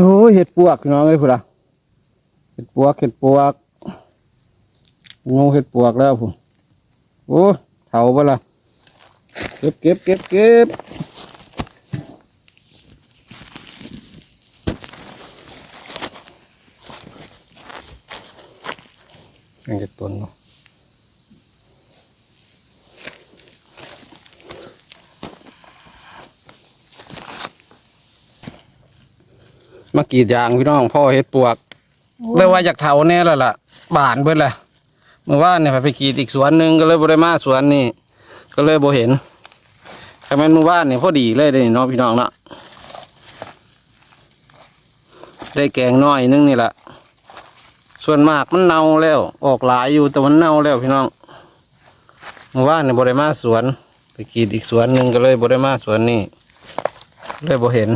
โอ้เห็ดปวกน้องเอ้ยพุ่นล่ะเห็ดปวกเห็ดปวกงูเห็ดปวกแล้วพุ่นโอ้เถาบ่ล่ะเก็บเก็บเก็บเก็บยังจะต้นเนาะ มากรีดยางพี่น้องพ่อเห็ดปวก แต่ว่าอยากเถาแน่แล้วล่ะบานเบิดแหละเมื่อวานเนี่ยไปกรีดอีกสวนหนึ่งก็เลยบ่ได้มาสวนนี่ก็เลยบ่เห็นแต่แม่นเมื่อวานเนี่ยพอดีเลยได้นี่เนาะพี่น้องเนาะได้แกงน้อยนึงนี่แหละส่วนมากมันเน่าแล้ว ออกหลายอยู่แต่มันเน่าแล้วพี่น้องเมื่อวานเนี่ยบ่ได้มาสวน ไปกรีดอีกสวนหนึ่งก็เลยบ่ได้มาสวนนี่เลยบ่เห็น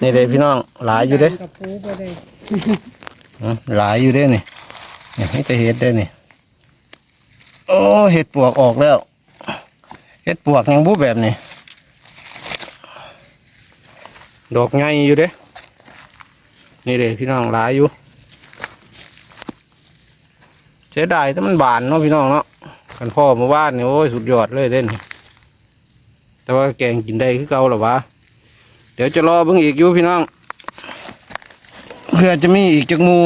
นี่เลยพี่น้องหลายอยู่เด้กับปูบ่ได้อืมหลายอยู่เด้นี่นี่ให้แต่เห็ดได้นี่โอ้เห็ดปวกออกแล้วเห็ดปวกยังบูแบบนี้ดอกไงอยู่เด้ นี่เด้พี่น้องหลายอยู่เสียดายแต่มันบานเนาะพี่น้องเนาะกันพ่อเมื่อวานนี่โอ้ยสุดยอดเลยเด่นแต่ว่าแกงกินได้คือเก่าหรอวะ เดี๋ยวจะรอเบิ่งอีกอยู่พี่น้อง เพื่อจะมีอีกจักมู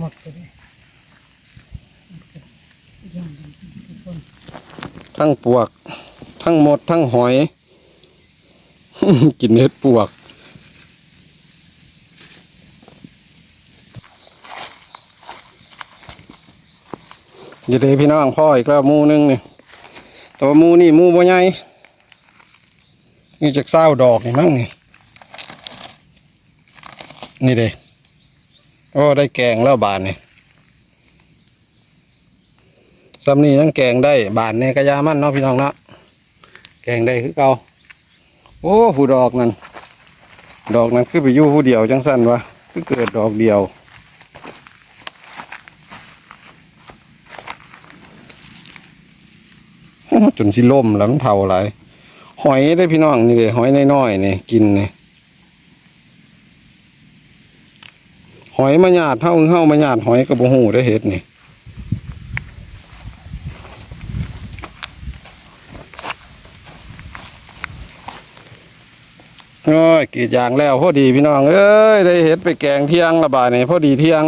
หมดไปเลยทั้งปวก ทั้งหมดทั้งหอย กินเห็ดปวก เดี๋ยวเดี๋ยพี่น้องพ่ออีกแล้วมูนึงนี่แตัวามูนี่มูบ่ใหญ่นี่จากเศร้าดอกนี่มั้งนี่นี่เด้โอ้ได้แกงแล้วบานนี่ซ้ำนี่ยังแกงได้บานเนี่กระยามันเนาะพี่น้องเนาะแกงได้คือเก่าโอ้ผู้ดอกนั่นดอกนั้นคือไปอยู่ผู้เดียวจังสั้นวะคือเกิดดอกเดียว จนสิล่มแล้วมันเท่าไรหอยได้พี่น้องนี่เลยหอยน้อยๆนี่กินนี่หอยมาหยาดเท่าเท่ามาหยาดหอยกระบหูได้เห็ดนี่โอ้ยกรีดยางแล้วพอดีพี่น้องเอ้ยได้เห็ดไปแกงเที่ยงละบาทนี่พอดีเที่ยง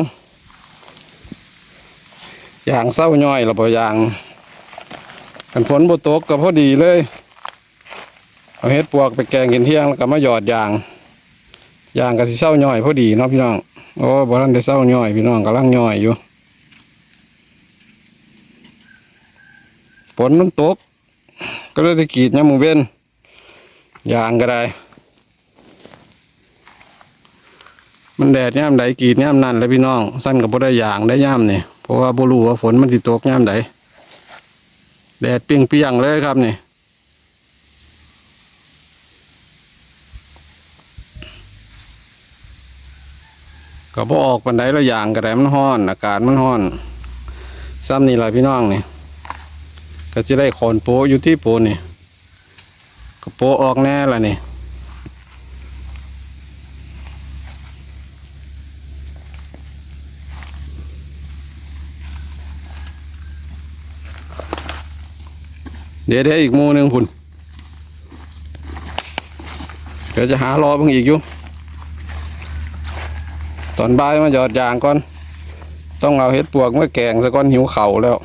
ยางเศร้าย่อยละบ่ยาง กันฝนบ่ตกก็พอดีเลย เอาเฮ็ดปวกไปแกงกินเที่ยงแล้วก็มาหยอดยางยางก็สิเศร้าย่อยพอดีเนาะพี่น้องโอ้บ่ทันได้เศร้าย่อยพี่น้องกำลังย่อยอยู่ฝนมันตก ก็เลยได้กรีดยามมื้อเว้นยางก็ได้ มันแดดยามใดกีดยามนั้นแล้วพี่น้องสั้นก็บ่ได้ยางได้ยามนี่เพราะว่าบ่รู้ว่าฝนมันสิตกยามใด แดดเปรียงๆเลยครับนี่ก็บอออกปันไดแล้วอย่างกระแดมันห้อน อากาศมันห้อน ซ้ำนี่แหละพี่น้องนี่ก็จะได้ขอนโปอยู่ที่โปนี่ก็โปออกแน่ละนี่ เดี๋ยวเดี๋ยวอีกหมูหนึ่งพุ่นเดี๋ยวจะหารอเพิ่งอีกอยู่ ตอนบ่ายมาหยอดยางก่อน ต้องเอาเห็ดปวกมาแกงซะก่อนหิวเข่าแล้ว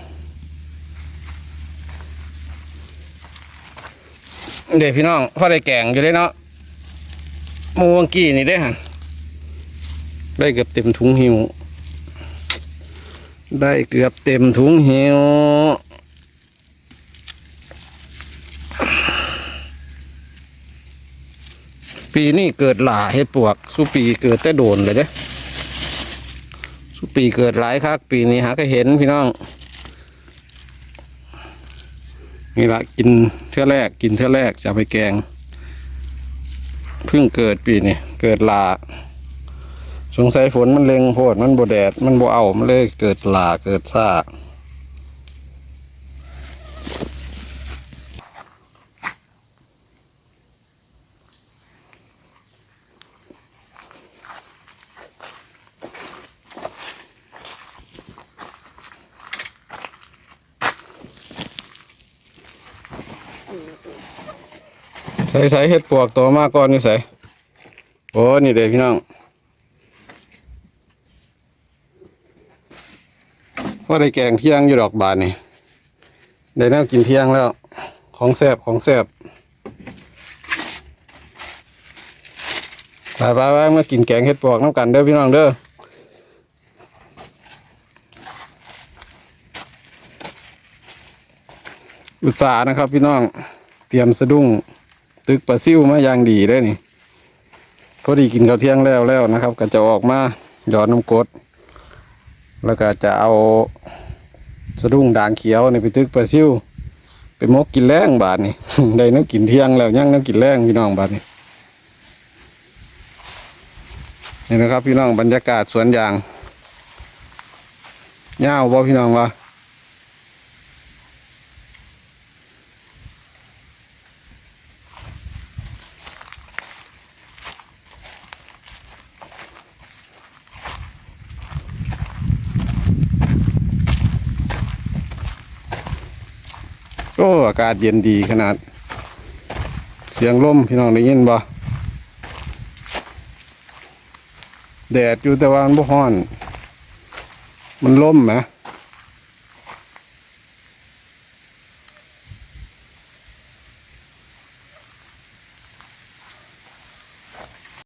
เดี๋ยวพี่น้องพอได้แกงอยู่ได้เนาะมูวังกี้นี่ได้ฮะได้เกือบเต็มถุงหิว ได้เกือบเต็มถุงหิว ปีนี้เกิดหลาเห็ดปวกสุปีเกิดแต่โดนเลยเด้สุปีเกิดหลายคักปีนี้หาก็เห็นพี่น้องนี่ละกินเท่าแรกกินเท่าแรกจะไปแกงเพิ่งเกิดปีนี้เกิดหลาสงสัยฝนมันเล็งโพดมันบ่แดด มันบ่เอามันเลยเกิดหลาเกิดซ่า ใส่ใส่เห็ดปวกตัวมากก่อนนี่ใส่โอ้นี่เด็กพี่น้องว่าได้แกงเที่ยงอยู่ดอกบานนี่ได้แนวกินเที่ยงแล้ว ของแซบของแซบไปไปไปมากินแกงเห็ดปวกน้ำกันเด้อพี่น้องเด้ออุตส่าห์นะครับพี่น้องเตรียมสะดุ้ง ตึกปลาซิ่วมาอย่างดีได้นี่พอดีกินข้าวเที่ยงแล้วแล้วนะครับ ก็จะออกมาหยอดน้ำกด แล้วก็จะเอาสะดุ้งด่างเขียวนี่ไปตึกปลาซิ่วไปมกกินแรงบาทนี่ได้น้ำกินเที่ยงแล้วยังน้ำกินแรงพี่น้องบาทนี่นี่นะครับ พี่น้องบรรยากาศสวนยางเงาวบ่พี่น้องวะ อ้อากาศเย็นดีขนาด เสียงลมพี่น้องได้ยินบ่แดดอยู่แต่ว่ามันบ่ฮ้อน มันลมไหม